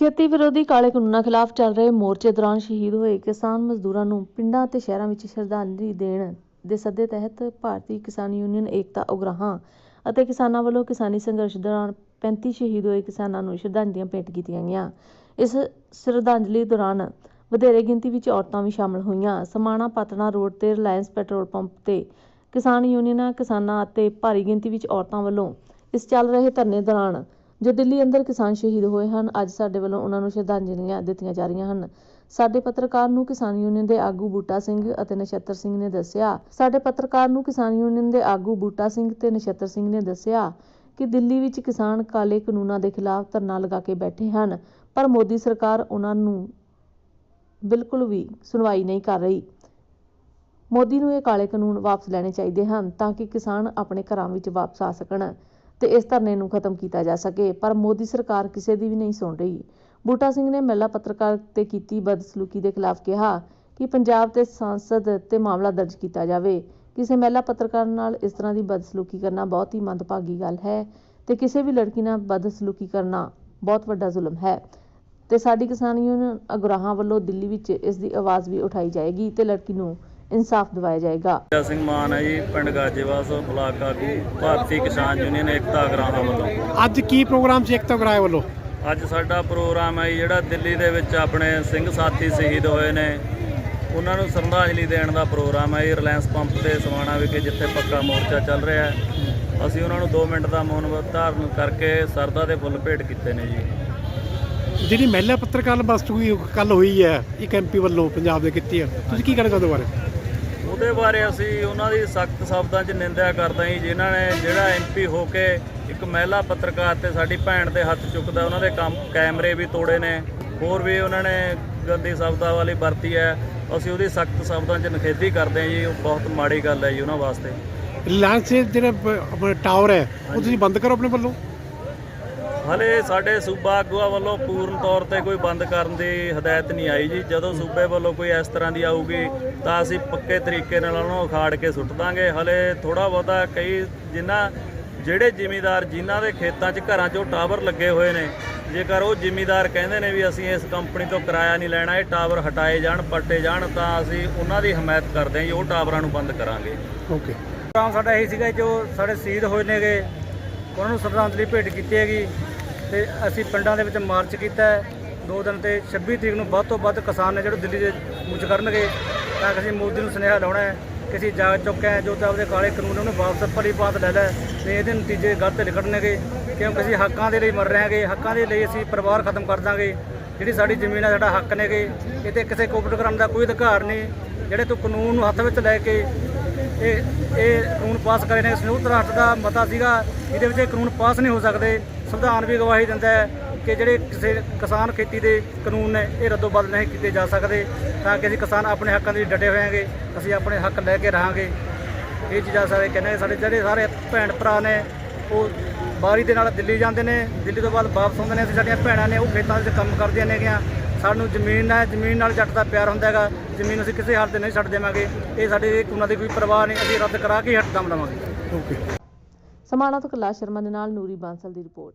ਖੇਤੀ ਵਿਰੋਧੀ ਕਾਲੇ ਕਾਨੂੰਨਾਂ ਖਿਲਾਫ ਚੱਲ ਰਹੇ ਮੋਰਚੇ ਦੌਰਾਨ ਸ਼ਹੀਦ ਹੋਏ ਕਿਸਾਨ ਮਜ਼ਦੂਰਾਂ ਨੂੰ ਪਿੰਡਾਂ ਅਤੇ ਸ਼ਹਿਰਾਂ ਵਿੱਚ ਸ਼ਰਧਾਂਜਲੀ ਦੇਣ ਦੇ ਸੱਦੇ ਤਹਿਤ ਭਾਰਤੀ ਕਿਸਾਨ ਯੂਨੀਅਨ ਏਕਤਾ ਉਗਰਾਹਾਂ ਅਤੇ ਕਿਸਾਨਾਂ ਵੱਲੋਂ ਕਿਸਾਨੀ ਸੰਘਰਸ਼ ਦੌਰਾਨ 35 ਸ਼ਹੀਦ ਹੋਏ ਕਿਸਾਨਾਂ ਨੂੰ ਸ਼ਰਧਾਂਜਲੀਆਂ ਭੇਂਟ ਕੀਤੀਆਂ ਗਈਆਂ। ਇਸ ਸ਼ਰਧਾਂਜਲੀ ਦੌਰਾਨ ਵਧੇਰੇ ਗਿਣਤੀ ਵਿੱਚ ਔਰਤਾਂ ਵੀ ਸ਼ਾਮਲ ਹੋਈਆਂ। ਸਮਾਣਾ ਪਤਨਾ ਰੋਡ ਤੇ ਰਿਲਾਇੰਸ ਪੈਟਰੋਲ ਪੰਪ ਤੇ ਕਿਸਾਨ ਯੂਨੀਅਨਾਂ, ਕਿਸਾਨਾਂ ਅਤੇ ਭਾਰੀ ਗਿਣਤੀ ਵਿੱਚ ਔਰਤਾਂ ਵੱਲੋਂ ਇਸ ਚੱਲ ਰਹੇ ਧਰਨੇ ਦੌਰਾਨ ਜੋ ਦਿੱਲੀ ਅੰਦਰ ਕਿਸਾਨ ਸ਼ਹੀਦ ਹੋਏ ਹਨ, ਅੱਜ ਸਾਡੇ ਵੱਲੋਂ ਉਹਨਾਂ ਨੂੰ ਸ਼ਰਧਾਂਜਲੀਆਂ ਦਿੱਤੀਆਂ ਜਾ ਰਹੀਆਂ ਹਨ। ਸਾਡੇ ਪੱਤਰਕਾਰ ਨੂੰ ਕਿਸਾਨ ਯੂਨੀਅਨ ਦੇ ਆਗੂ ਬੂਟਾ ਸਿੰਘ ਅਤੇ ਨਛੱਤਰ ਸਿੰਘ ਨੇ ਦੱਸਿਆ, ਸਾਡੇ ਪੱਤਰਕਾਰ ਨੂੰ ਕਿਸਾਨ ਯੂਨੀਅਨ ਦੇ ਆਗੂ ਬੂਟਾ ਸਿੰਘ ਤੇ ਨਛੱਤਰ ਸਿੰਘ ਨੇ ਦੱਸਿਆ ਕਿ ਦਿੱਲੀ ਵਿੱਚ ਕਿਸਾਨ ਕਾਲੇ ਕਾਨੂੰਨਾਂ ਦੇ ਖਿਲਾਫ ਧਰਨਾ ਲਗਾ ਕੇ ਬੈਠੇ ਹਨ, ਪਰ ਮੋਦੀ ਸਰਕਾਰ ਉਹਨਾਂ ਨੂੰ ਬਿਲਕੁਲ ਵੀ ਸੁਣਵਾਈ ਨਹੀਂ ਕਰ ਰਹੀ। ਮੋਦੀ ਨੂੰ ਇਹ ਕਾਲੇ ਕਾਨੂੰਨ ਵਾਪਸ ਲੈਣੇ ਚਾਹੀਦੇ ਹਨ ਤਾਂ ਕਿ ਕਿਸਾਨ ਆਪਣੇ ਘਰਾਂ ਵਿੱਚ ਵਾਪਸ ਆ ਸਕਣ। ਅਤੇ ਇਸ ਧਰਨੇ ਨੂੰ ਖਤਮ ਕੀਤਾ ਜਾ ਸਕੇ, ਪਰ ਮੋਦੀ ਸਰਕਾਰ ਕਿਸੇ ਦੀ ਵੀ ਨਹੀਂ ਸੁਣ ਰਹੀ। ਬੂਟਾ ਸਿੰਘ ਨੇ ਮਹਿਲਾ ਪੱਤਰਕਾਰ ਤੇ ਕੀਤੀ ਬਦਸਲੂਕੀ ਦੇ ਖਿਲਾਫ ਕਿਹਾ ਕਿ ਪੰਜਾਬ ਤੇ ਸੰਸਦ ਤੇ ਮਾਮਲਾ ਦਰਜ ਕੀਤਾ ਜਾਵੇ। ਕਿਸੇ ਮਹਿਲਾ ਪੱਤਰਕਾਰ ਨਾਲ ਇਸ ਤਰ੍ਹਾਂ ਦੀ ਬਦਸਲੂਕੀ ਕਰਨਾ ਬਹੁਤ ਹੀ ਮੰਦਭਾਗੀ ਗੱਲ ਹੈ ਤੇ ਕਿਸੇ ਵੀ ਲੜਕੀ ਨਾਲ ਬਦਸਲੂਕੀ ਕਰਨਾ ਬਹੁਤ ਵੱਡਾ ਜ਼ੁਲਮ ਹੈ। ਤੇ ਸਾਡੀ ਕਿਸਾਨ ਯੂਨੀਅਨ ਅਗਰਾਹਾਂ ਵੱਲੋਂ ਦਿੱਲੀ ਵਿੱਚ ਇਸ ਦੀ ਆਵਾਜ਼ ਵੀ ਉਠਾਈ ਜਾਏਗੀ ਤੇ ਲੜਕੀ ਨੂੰ ਇਨਸਾਫ ਦਿਵਾਇਆ ਜਾਏਗਾ। ਜੈ ਸਿੰਘ ਮਾਨ ਹੈ ਜੀ ਪਿੰਡ ਗਾਜੇਵਾਸ ਬਲਾਕ ਆਗੂ ਭਾਰਤੀ ਕਿਸਾਨ ਯੂਨੀਅਨ ਏਕਤਾ ਗਰਾਹਾਂ ਵੱਲੋਂ। ਅੱਜ ਕੀ ਪ੍ਰੋਗਰਾਮ ਸੀ ਏਕਤਾ ਕਰਾਏ ਵੱਲੋਂ? ਅੱਜ ਸਾਡਾ ਪ੍ਰੋਗਰਾਮ ਹੈ ਜੀ ਜਿਹੜਾ ਦਿੱਲੀ ਦੇ ਵਿੱਚ ਆਪਣੇ ਸਿੰਘ ਸਾਥੀ ਸ਼ਹੀਦ ਹੋਏ ਨੇ। ਉਹਨਾਂ ਨੂੰ ਸ਼ਰਧਾਂਜਲੀ ਦੇਣ ਦਾ ਪ੍ਰੋਗਰਾਮ ਹੈ ਜੀ ਰਿਲਾਇੰਸ ਪੰਪ ਤੇ ਸਮਾਣਾ ਵਿਖੇ ਜਿੱਥੇ ਪੱਕਾ ਮੋਰਚਾ ਚੱਲ ਰਿਹਾ ਹੈ। ਅਸੀਂ ਉਹਨਾਂ ਨੂੰ 2 ਮਿੰਟ ਦਾ ਮੌਨ ਧਾਰਨ ਕਰਕੇ ਸਰਦਾ ਦੇ ਫੁੱਲ ਭੇਟ ਕੀਤੇ ਨੇ ਜੀ। ਜਿਹੜੀ ਮਹਿਲਾ ਪੱਤਰਕਾਰ ਬਸਤ ਹੋਈ ਕੱਲ ਹੋਈ ਹੈ ਇੱਕ ਐਮਪੀ ਵੱਲੋਂ ਪੰਜਾਬ ਦੇ ਕੀਤੀ ਹੈ ਤੁਸੀਂ ਕੀ ਕਹਿਣਾ ਚਾਹੁੰਦੇ ਹੋ ਬਾਰੇ? ਉਹਦੇ ਬਾਰੇ ਅਸੀਂ ਉਹਨਾਂ ਦੀ ਸਖਤ ਸ਼ਬਦਾਂ 'ਚ ਨਿੰਦਿਆ ਕਰਦੇ ਹਾਂ ਜੀ, ਜਿਨ੍ਹਾਂ ਨੇ ਜਿਹੜਾ ਐਮਪੀ ਹੋ ਕੇ ਇੱਕ ਮਹਿਲਾ ਪੱਤਰਕਾਰ ਤੇ ਸਾਡੀ ਭੈਣ ਦੇ ਹੱਥ ਚੁੱਕਦਾ ਉਹਨਾਂ ਦੇ ਕੰਮ ਕੈਮਰੇ ਵੀ ਤੋੜੇ ਨੇ। ਹੋਰ ਵੀ ਉਹਨਾਂ ਨੇ ਗੰਦੀ ਸ਼ਬਦਾਂ ਵਾਲੀ ਵਰਤੀ ਹੈ। ਅਸੀਂ ਉਹਦੀ ਸਖਤ ਸ਼ਬਦਾਂ 'ਚ ਨਿਖੇਧੀ ਕਰਦੇ ਹਾਂ ਜੀ। ਉਹ ਬਹੁਤ ਮਾੜੀ ਗੱਲ ਹੈ ਜੀ ਉਹਨਾਂ ਵਾਸਤੇ। ਰਿਲਾਇੰਸ ਜਿਹੜਾ ਆਪਣਾ ਟਾਵਰ ਹੈ ਉਹ ਤੁਸੀਂ ਬੰਦ ਕਰੋ ਆਪਣੇ ਵੱਲੋਂ। ਹਲੇ ਸਾਡੇ ਸੂਬਾ ਆਗੂਆਂ ਵੱਲੋਂ ਪੂਰਨ ਤੌਰ ਤੇ ਕੋਈ ਬੰਦ ਕਰਨ ਦੀ ਹਦਾਇਤ ਨਹੀਂ ਆਈ ਜੀ। ਜਦੋਂ ਸੂਬੇ ਵੱਲੋਂ ਕੋਈ ਇਸ ਤਰ੍ਹਾਂ ਦੀ ਆਊਗੀ ਤਾਂ ਅਸੀਂ ਪੱਕੇ ਤਰੀਕੇ ਨਾਲ ਉਹਨੂੰ ਉਖਾੜ ਕੇ ਸੁੱਟ ਦਾਂਗੇ। ਹਲੇ ਥੋੜਾ ਬਹੁਤਾ ਕਈ ਜਿਨ੍ਹਾਂ ਜਿਹੜੇ ਜ਼ਿਮੀਦਾਰ ਜਿਨ੍ਹਾਂ ਦੇ ਖੇਤਾਂ 'ਚ ਘਰਾਂ 'ਚ ਟਾਵਰ ਲੱਗੇ ਹੋਏ ਨੇ ਜੇਕਰ ਉਹ ਜ਼ਿਮੀਦਾਰ ਕਹਿੰਦੇ ਨੇ ਵੀ ਅਸੀਂ ਇਸ ਕੰਪਨੀ ਤੋਂ ਕਿਰਾਇਆ ਨਹੀਂ ਲੈਣਾ ਇਹ ਟਾਵਰ ਹਟਾਏ ਜਾਣ ਪੱਟੇ ਜਾਣ ਤਾਂ ਅਸੀਂ ਉਹਨਾਂ ਦੀ ਹਮਾਇਤ ਕਰਦੇ ਹਾਂ ਜੀ ਉਹ ਟਾਵਰਾਂ ਨੂੰ ਬੰਦ ਕਰਾਂਗੇ। ਓਕੇ। ਸਾਡਾ ਇਹੀ ਸੀਗਾ ਜੋ ਸਾਡੇ ਸ਼ਹੀਦ ਹੋਏ ਨੇਗੇ ਉਹਨਾਂ ਨੂੰ ਸ਼ਰਧਾਂਜਲੀ ਭੇਟ ਕੀਤੀ ਹੈਗੀ। ਤੇ ਅਸੀਂ ਪਿੰਡਾਂ ਦੇ ਵਿੱਚ ਮਾਰਚ ਕੀਤਾ ਹੈ। ਦੋ ਦਿਨ ਤੇ 26 ਤਰੀਕ ਨੂੰ ਵੱਧ ਤੋਂ ਵੱਧ ਕਿਸਾਨ ਨੇ ਜਿਹੜੇ ਦਿੱਲੀ ਦੇ ਮੁੱਚ ਕਰਨਗੇ, ਤਾਂ ਕਿ ਅਸੀਂ ਮੋਦੀ ਨੂੰ ਸੁਨੇਹਾ ਲਾਉਣਾ ਹੈ ਕਿ ਅਸੀਂ ਜਾਗ ਚੁੱਕਿਆ ਹਾਂ, ਜੋ ਤਾਂ ਆਪਦੇ ਕਾਲੇ ਕਾਨੂੰਨ ਉਹਨੂੰ ਵਾਪਸ ਭਰੀ ਬਾਤ ਲੈ ਲੈ ਤੇ ਇਹਦੇ ਨਤੀਜੇ ਗਲਤ ਨਿਕਲਣਗੇ, ਕਿਉਂਕਿ ਅਸੀਂ ਹੱਕਾਂ ਦੇ ਲਈ ਮਰ ਰਹੇ ਹਾਂਗੇ, ਹੱਕਾਂ ਦੇ ਲਈ ਅਸੀਂ ਪਰਿਵਾਰ ਖਤਮ ਕਰ ਦਾਂਗੇ। ਜਿਹੜੀ ਸਾਡੀ ਜ਼ਮੀਨ ਹੈ, ਸਾਡਾ ਹੱਕ ਨੇਗੇ ਇਹ ਤੇ ਕਿਸੇ ਕੋਪਰੇਟ ਕਰਨ ਦਾ ਕੋਈ ਅਧਿਕਾਰ ਨਹੀਂ। ਜਿਹੜੇ ਤੂੰ ਕਾਨੂੰਨ ਨੂੰ ਹੱਥ ਵਿੱਚ ਲੈ ਕੇ ਇਹ ਇਹ ਕਾਨੂੰਨ ਪਾਸ ਕਰੇ ਨੇ, ਸੰਯੁਕਤ ਰਾਸ਼ਟਰ ਦਾ ਮਤਾ ਸੀਗਾ, ਇਹਦੇ ਵਿੱਚ ਇਹ ਕਾਨੂੰਨ ਪਾਸ ਨਹੀਂ ਹੋ ਸਕਦੇ। ਸੰਵਿਧਾਨ ਵੀ ਗਵਾਹੀ ਦਿੰਦਾ ਹੈ ਕਿ ਜਿਹੜੇ ਕਿਸੇ ਕਿਸਾਨ ਖੇਤੀ ਦੇ ਕਾਨੂੰਨ ਨੇ, ਇਹ ਰੱਦੋ ਬਦਲ ਨਹੀਂ ਕੀਤੇ ਜਾ ਸਕਦੇ ਤਾਂ ਕਿ ਅਸੀਂ ਕਿਸਾਨ ਆਪਣੇ ਹੱਕਾਂ ਦੇ ਲਈ ਡਟੇ ਹੋਏਗੇ, ਅਸੀਂ ਆਪਣੇ ਹੱਕ ਲੈ ਕੇ ਰਹਾਂਗੇ। ਇਹ ਚੀਜ਼ਾਂ ਸਾਰੇ ਕਹਿੰਦੇ ਸਾਡੇ ਜਿਹੜੇ ਸਾਰੇ ਭੈਣ ਭਰਾ ਨੇ, ਉਹ ਬਾਰੀ ਦੇ ਨਾਲ ਦਿੱਲੀ ਜਾਂਦੇ ਨੇ, ਦਿੱਲੀ ਤੋਂ ਬਾਅਦ ਵਾਪਸ ਆਉਂਦੇ ਨੇ ਅਸੀਂ ਸਾਡੀਆਂ ਭੈਣਾਂ ਨੇ ਉਹ ਖੇਤਾਂ ਵਿੱਚ ਕੰਮ ਕਰਦੀਆਂ ਨੇਗੀਆਂ। ਸਾਨੂੰ ਜ਼ਮੀਨ ਹੈ ਜ਼ਮੀਨ ਨਾਲ ਜੱਟ ਦਾ ਪਿਆਰ ਹੁੰਦਾ ਹੈਗਾ, ਜ਼ਮੀਨ ਅਸੀਂ ਕਿਸੇ ਹਾਲ ਤੇ ਨਹੀਂ ਛੱਡ ਦੇਵਾਂਗੇ। ਇਹ ਸਾਡੇ ਕਾਨੂੰਨਾਂ ਦੀ ਕੋਈ ਪਰਵਾਹ ਨਹੀਂ, ਅਸੀਂ ਰੱਦ ਕਰਾ ਕੇ ਹੀ ਹੱਟ ਦਮ ਲਵਾਂਗੇ। ਓਕੇ। ਸਮਾਣਾ ਤੋਂ ਕੈਲਾਸ਼ ਸ਼ਰਮਾ ਦੇ ਨਾਲ ਨੂਰੀ ਬਾਂਸਲ ਦੀ ਰਿਪੋਰਟ।